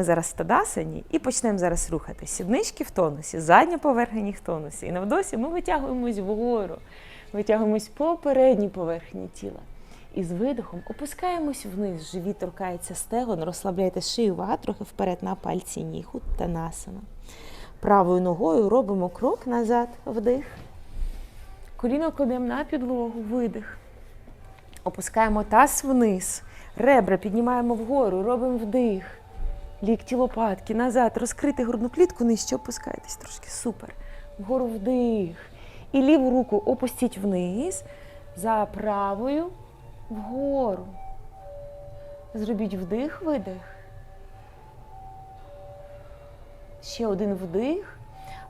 Ми зараз в тадасані і почнемо зараз рухати. Сіднички в тонусі, задня поверхня в тонусі. І навдосі ми витягуємось вгору, витягуємось по передній поверхні тіла. І з видихом опускаємось вниз. Живіт торкається стегон, розслабляйте шию, вага трохи вперед на пальці ніг. Уттанасана. Правою ногою робимо крок назад, вдих. Коліно кладемо на підлогу, видих. Опускаємо таз вниз. Ребра піднімаємо вгору, робимо вдих. Лікті лопатки назад, розкрити грудну клітку, нижче опускайтесь трошки. Супер. Вгору вдих. І ліву руку опустіть вниз. За правою вгору. Зробіть вдих, видих. Ще один вдих.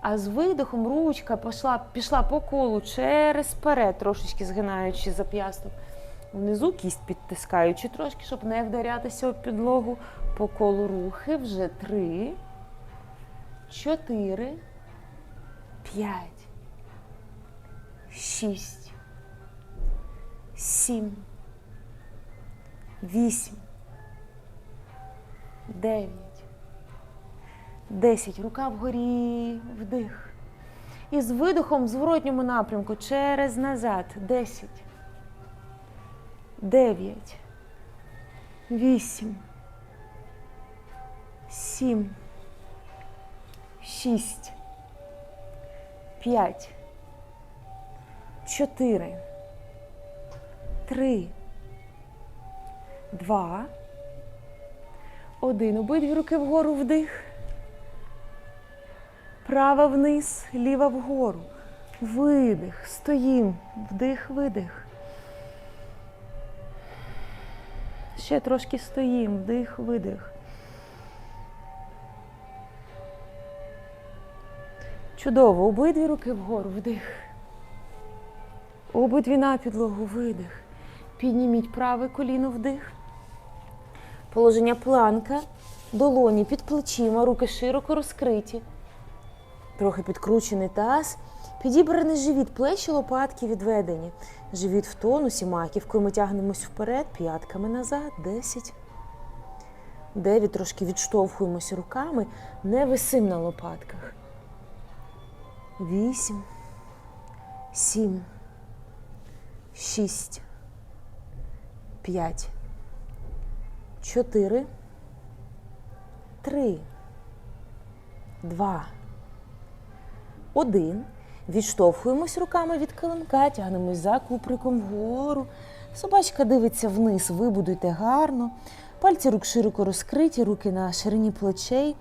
А з видихом ручка пішла, пішла по колу через перед, трошечки згинаючи зап'ясток. Внизу кість підтискаючи трошки, щоб не вдарятися об підлогу. По колу рухи вже три, чотири, п'ять, шість, сім, вісім, дев'ять, десять. Рука вгорі, вдих. І з видихом в зворотньому напрямку через назад. Десять. Дев'ять. Вісім. Сім. Шість. П'ять. Чотири. Три. Два. Один. Обидві руки вгору вдих. Права вниз, ліва вгору. Видих. Стоїм. Вдих, видих. Ще трошки стоїм. Вдих, видих. Чудово. Обидві руки вгору. Вдих. Обидві на підлогу. Видих. Підніміть праве коліно вдих. Положення планка. Долоні під плечима, руки широко розкриті. Трохи підкручений таз. Підібраний живіт, плечі, лопатки відведені. Живіт в тонусі, маківкою ми тягнемось вперед, п'ятками назад. Десять. Дев'ять. Трошки відштовхуємося руками. Не висим на лопатках. Вісім. Сім. Шість. П'ять. Чотири. Три. Два. Один. Відштовхуємось руками від килимка, тягнемось за куприком вгору. Собачка дивиться вниз, вибудуйте гарно. Пальці рук широко розкриті, руки на ширині плечей,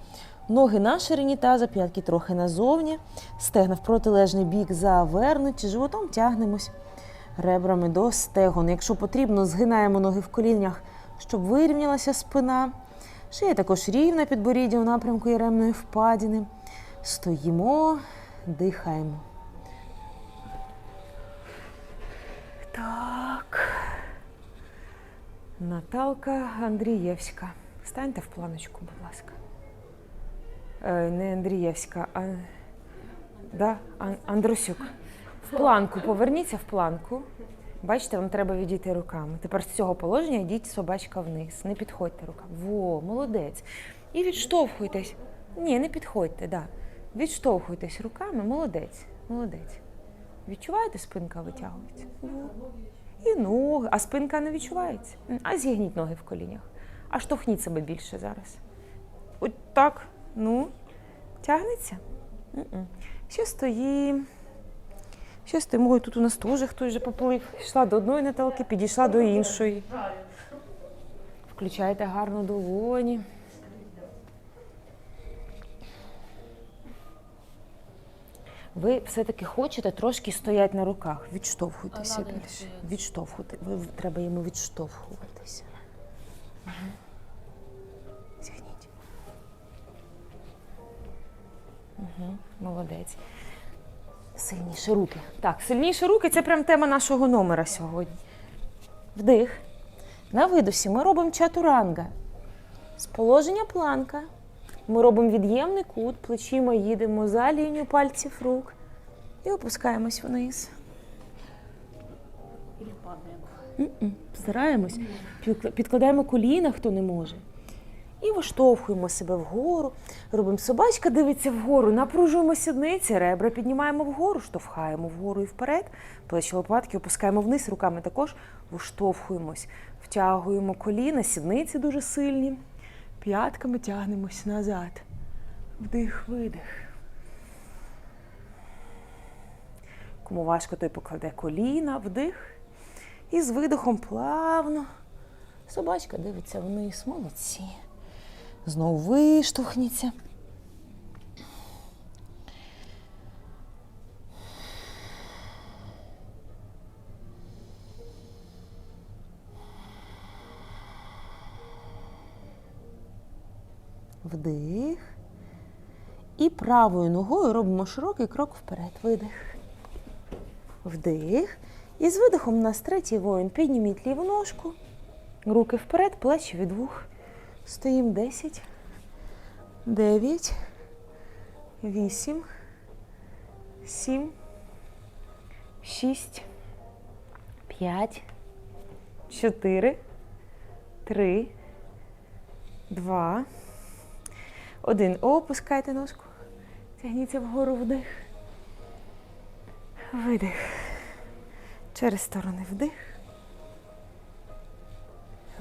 ноги на ширині таза, п'ятки трохи назовні, стегна в протилежний бік завернуті, животом тягнемось ребрами до стегон. Якщо потрібно, згинаємо ноги в колінях, щоб вирівнялася спина. Шия також рівна підборіддя у напрямку яремної впадіни. Стоїмо, дихаємо. Так. Наталка Андрієвська. Станьте в планочку, будь ласка. Е, не Андрієвська, а да, Ан- Андрусюк. В планку, поверніться в планку. Бачите, вам треба відійти руками. Тепер з цього положення йдіть собачка вниз. Не підходьте руками. Во, молодець. І відштовхуйтесь. Ні, не підходьте, да. Відштовхуйтесь руками, молодець, молодець. Відчуваєте, спинка витягується? І ноги. А спинка не відчувається. А зігніть ноги в колінях. А штовхніть себе більше зараз. От так. Ну, тягнеться? Ще стоїм. Ще стоїмо. Тут у нас теж хтось вже поплив. Йшла до одної Наталки, підійшла до іншої. Включайте гарно долоні. Ви все-таки хочете трошки стояти на руках. Відштовхуйтеся більше. Відштовхуйте. Ви, треба йому відштовхуватися. Мгм. Зігніть. Угу. Молодець. Сильніше руки. Так, сильніше руки це прям тема нашого номера сьогодні. Вдих. На видосі ми робимо чатуранга. З положення планка. Ми робимо від'ємний кут, плечима їдемо за лінію пальців рук і опускаємось вниз. Стараємось. Підкладаємо коліна, хто не може. І виштовхуємо себе вгору. Робимо собачка, дивиться вгору, напружуємо сідниці, ребра піднімаємо вгору, штовхаємо вгору і вперед. Плечі лопатки опускаємо вниз, руками також виштовхуємось. Втягуємо коліна, сідниці дуже сильні. П'ятками тягнемось назад. Вдих, видих. Кому важко, той покладе коліна, вдих. І з видихом плавно. Собачка дивиться вниз, молодці. Знову виштовхніться. Вдих. І правою ногою робимо широкий крок вперед. Видих. Вдих. І з видихом у нас третій воїн. Підніміть ліву ножку. Руки вперед, плечі від вух. Стоїмо 10, 9, 8, 7, 6, 5, 4, 3, 2, 1. Опускайте ножку. Тягніться вгору вдих. Видих. Через сторони вдих.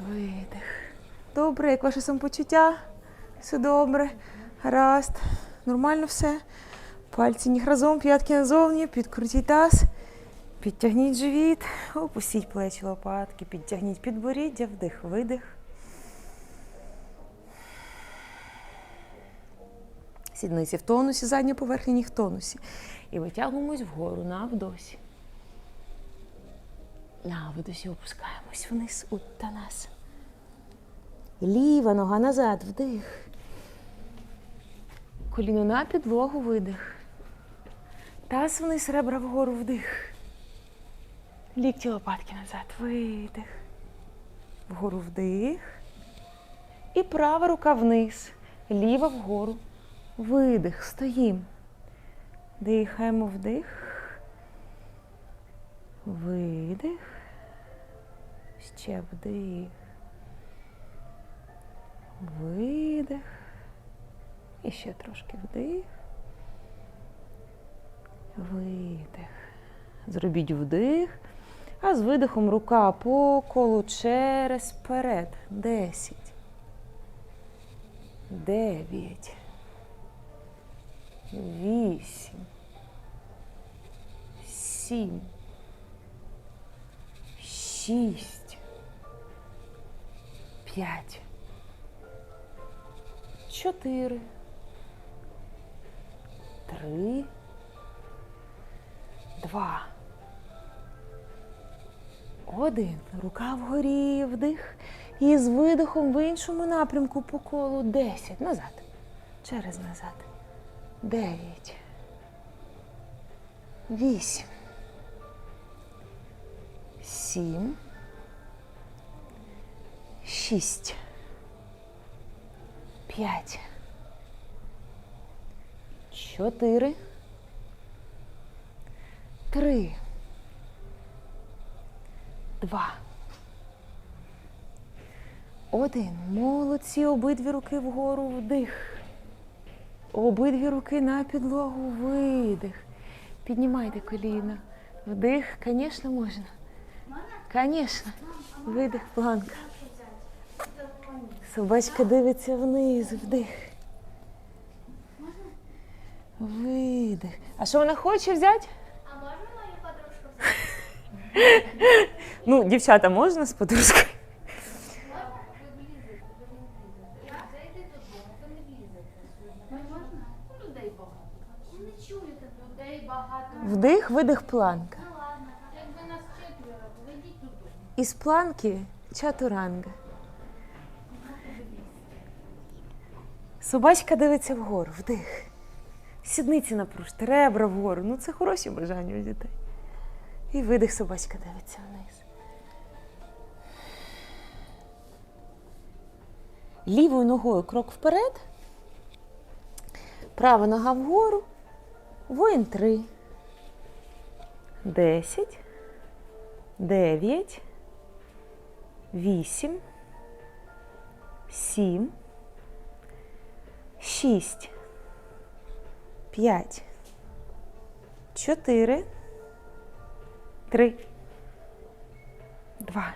Видих. Добре, як ваше самопочуття? Все добре. Гаразд. Нормально все. Пальці ніг разом, п'ятки назовні, підкрутіть таз. Підтягніть живіт, опустіть плечі лопатки, підтягніть підборіддя, вдих, видих. Сідниці в тонусі, задня поверхня ніг в тонусі. І витягуємось вгору на вдосі. На видосі опускаємось вниз у танас. Ліва нога назад, вдих. Коліно на підлогу, видих. Таз вниз, ребра вгору, вдих. Лікті лопатки назад, видих. Вгору вдих. І права рука вниз. Ліва вгору. Видих. Стоїм. Дихаємо вдих. Видих. Ще вдих. Видих. І ще трошки вдих. Видих. Зробіть вдих. А з видихом рука по колу через перед. Десять. Дев'ять. Вісім. Сім. Шість. П'ять. Чотири. Три. Два. Один. Рука вгорі, вдих. І з видихом в іншому напрямку по колу. Десять. Назад. Через назад. Дев'ять. Вісім. Сім. Шість. П'ять. Чотири. Три. Два. Один. Молодці. Обидві руки вгору вдих. Обидві руки на підлогу видих. Піднімайте коліна. Вдих, звісно, можна. Звісно. Видих, планка. Собачка дивиться вниз, вдих. Видих. А що вона хоче взяти? А можно мою подружку? Ну, дівчата, можна з подружкою? Вдих, видих, планка. Ну. Із планки чатуранга. Собачка дивиться вгору, вдих. Сідниці напружте, ребра вгору. Ну це хороші бажання у дітей. І видих, собачка дивиться вниз. Лівою ногою крок вперед. Права нога вгору. Воїн три. Десять. Дев'ять. Вісім. Сім. Шість. П'ять. Чотири. Три. Два.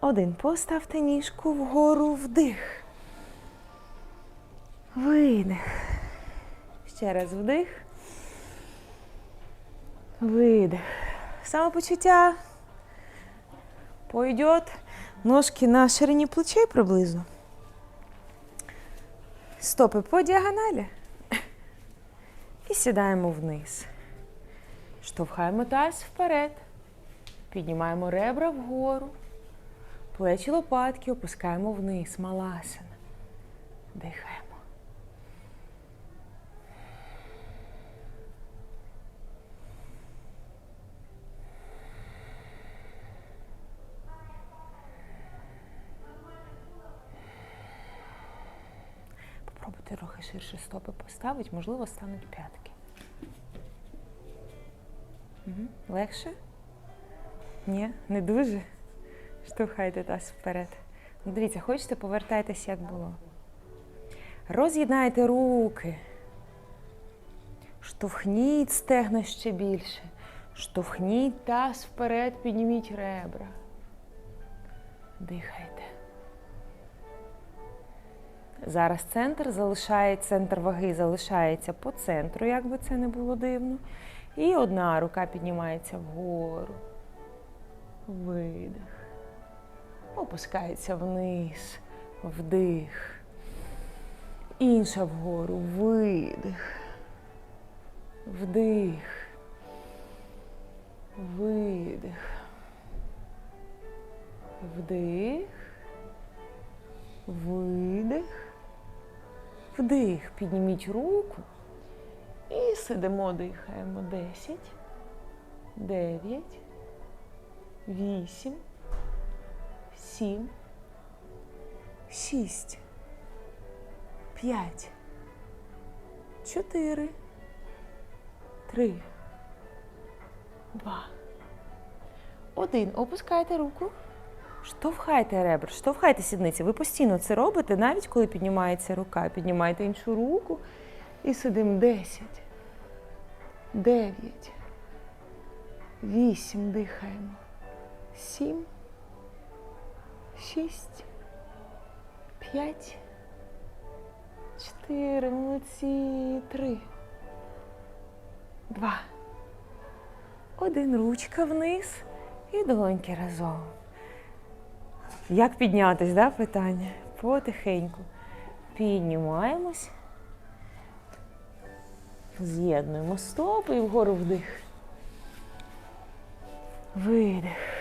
Один. Поставте ніжку вгору вдих. Видих. Ще раз вдих. Видих. Самопочуття пойдет. Ножки на ширині плечей приблизно. Стопи по діагоналі. І сідаємо вниз. Штовхаємо таз вперед. Піднімаємо ребра вгору. Плечі лопатки опускаємо вниз. Маласана. Дихаємо. Ширше стопи поставити, можливо, стануть п'ятки. Угу. Легше? Ні, не дуже. Штовхайте таз вперед. Ну, дивіться, хочете, повертайтесь, як було. Роз'єднайте руки. Штовхніть стегна ще більше. Штовхніть таз вперед, підніміть ребра. Дихайте. Зараз центр залишає, центр ваги залишається по центру, як би це не було дивно. І одна рука піднімається вгору. Видих. Опускається вниз. Вдих. Інша вгору. Видих. Вдих. Видих. Вдих. Видих. Вдих. Підніміть руку. І сидимо, дихаємо. 10, 9, 8, 7, 6, 5, 4, 3, 2, 1. Опускайте руку. Штовхайте ребра, штовхайте сідниці. Ви постійно це робите, навіть коли піднімається рука. Піднімайте іншу руку і сидимо 10, 9, 8, дихаємо. 7, 6, 5, 4, молодці, 3, 2, 1, ручка вниз і долоньки разом. Як піднятись, да, питання? Потихеньку. Піднімаємось. З'єднуємо стопи і вгору вдих. Видих.